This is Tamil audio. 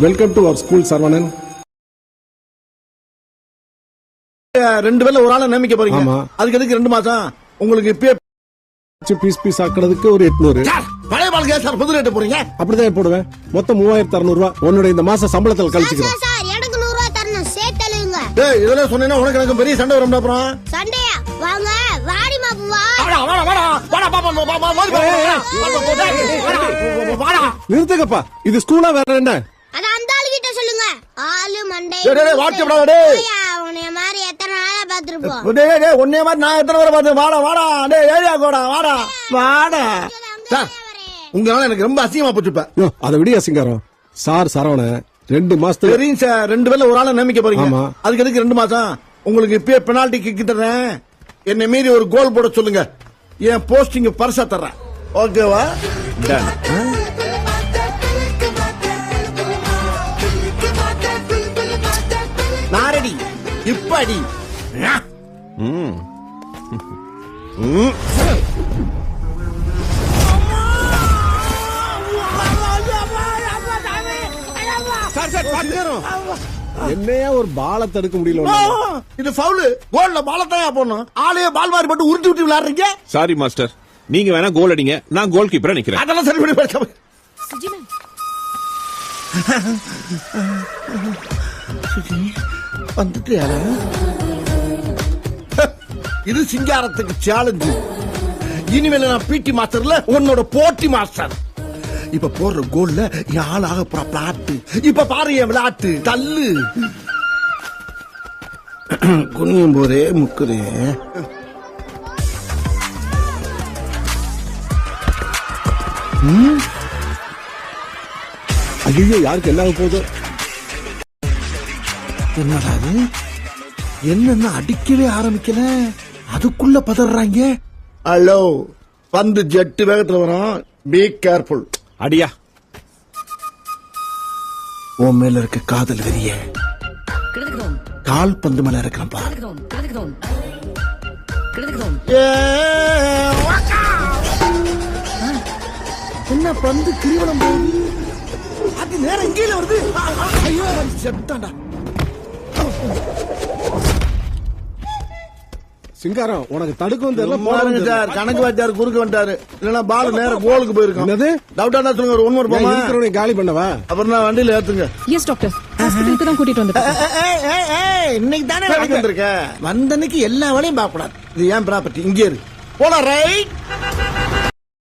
Welcome to our school Saravanan ரெண்டு பேர்ல ஒரு ஆளை நியமிக்க போறீங்க. அதுக்கு எதுக்கு ரெண்டு மாசம் உங்களுக்கு இப்பயே பீஸ் பீஸ் ஆக்குறதுக்கு ஒரு எட்நூறு பழைய பாலுக்கு சார் புது ரேட்டு போறீங்க அப்படிதான் போடுவேன் மொத்தம் மூவாயிரத்தி அறுநூறு ரூபா உன்னோட இந்த மாச சம்பளத்தில் கழிச்சுக்கிறேன் டேய் இதெல்லாம் சொன்னீங்கன்னா உனக்கு எனக்கு பெரிய சண்டை வரும் அப்புறம் சண்டையா வாங்க வாடி மாப்பு வா வாடா வாடா வாடா வாடா பாப்பா வாடா, இது ஸ்கூலா வேற என்ன அத அந்த ஆளு கிட்ட சொல்லுங்க ஆளு மண்டை டேய், டேய், டேய், வாட்ஸ்அப் டேய். உன்னைய மாதிரி எத்தனை நாளா பாத்துருப்போம் டேய், டேய், டேய், உன்னைய மாதிரி நான் எத்தனை பேரை பார்த்தேன் வாடா வாடா டேய் ஏரியா கோடா வாடா வாடா. சார் உங்களால எனக்கு ரொம்ப அசிங்கமா போச்சு இப்ப யோ, அதை விடிய சிங்காரம் சார் சரவண ரெண்டு மாசத்துல தெரியும் சார் ரெண்டு பேர்ல ஒரு ஆளை நியமிக்க போறீங்க. ஆமா. அதுக்கு எதுக்கு ரெண்டு மாசம்? உங்களுக்கு இப்பயே பெனால்டி கிக்கு தர்றேன். என்னை மீறி ஒரு கோல் போட சொல்லுங்க. என் போஸ்டிங் பரிசா தர்றேன். ஓகேவா அடி என்னையா ஒரு பாலை தடுக்க முடியல? இது ஃபவுலு கோல்ல பாலத்தையா போடணும். ஆளையே பால் மாறி போட்டு உருட்டி உருட்டி விளையாடுறீங்க? சாரி மாஸ்டர் நீங்க வேணா கோல் அடிங்க. நான் கோல் கீப்பரா நிக்கிறேன். அதெல்லாம் சரி பண்ணி பேசாம. யாரா இது சிங்காரத்துக்கு சேலஞ்சு இனிமேல நான் பிடி மாஸ்டர்ல உன்னோட போட்டி மாஸ்டர். இப்ப போடுற கோல்ல என் ஆள் ஆக போற பிளாட்டு இப்ப பாரு என் விளையாட்டு. தள்ளு. குனியும் போதே முக்குதே. ஐயோ யாருக்கு என்ன போகுதோ? என்னடா அது என்னென்ன அடிக்கவே ஆரம்பிக்கல? அதுக்குள்ள பதறாங்க. ஹலோ பந்து ஜெட்டு வேகத்துல வரும் பி கேர்ஃபுல் அடியா. உன் மேல இருக்க காதல் வெறிய கால் பந்து மேல கிடக்குதோம் என்ன பந்து கிரிவலம் போகுது? அது நேரம் இங்கேயில வருது. ஐயோ செத்தாண்டா சிங்காரம் உனக்கு தடுக்கவும் தெரியல சார். கணக்கு வாத்தியார் குறுக்க வந்துட்டாரு. இல்லன்னா பால் நேரம் கோலுக்கு போயிருக்கோம் என்னது? டவுட்டா இருந்தா சொல்லுங்க ஒரு ஒன்னு ஏன் போமா இருக்கிறவனை காலி பண்ணவா? அப்புறம் நான் வண்டியில ஏத்துங்க. எஸ் டாக்டர் ஹாஸ்பிட்டலுக்கு தான் கூட்டிட்டு வந்துட்டேன். இன்னைக்கு தானே வந்திருக்க? வந்தன்னைக்கு எல்லா வேலையும் பார்க்கக்கூடாது. இது ஏன் ப்ராப்பர்ட்டி இங்கே இரு. போலாம் ரைட்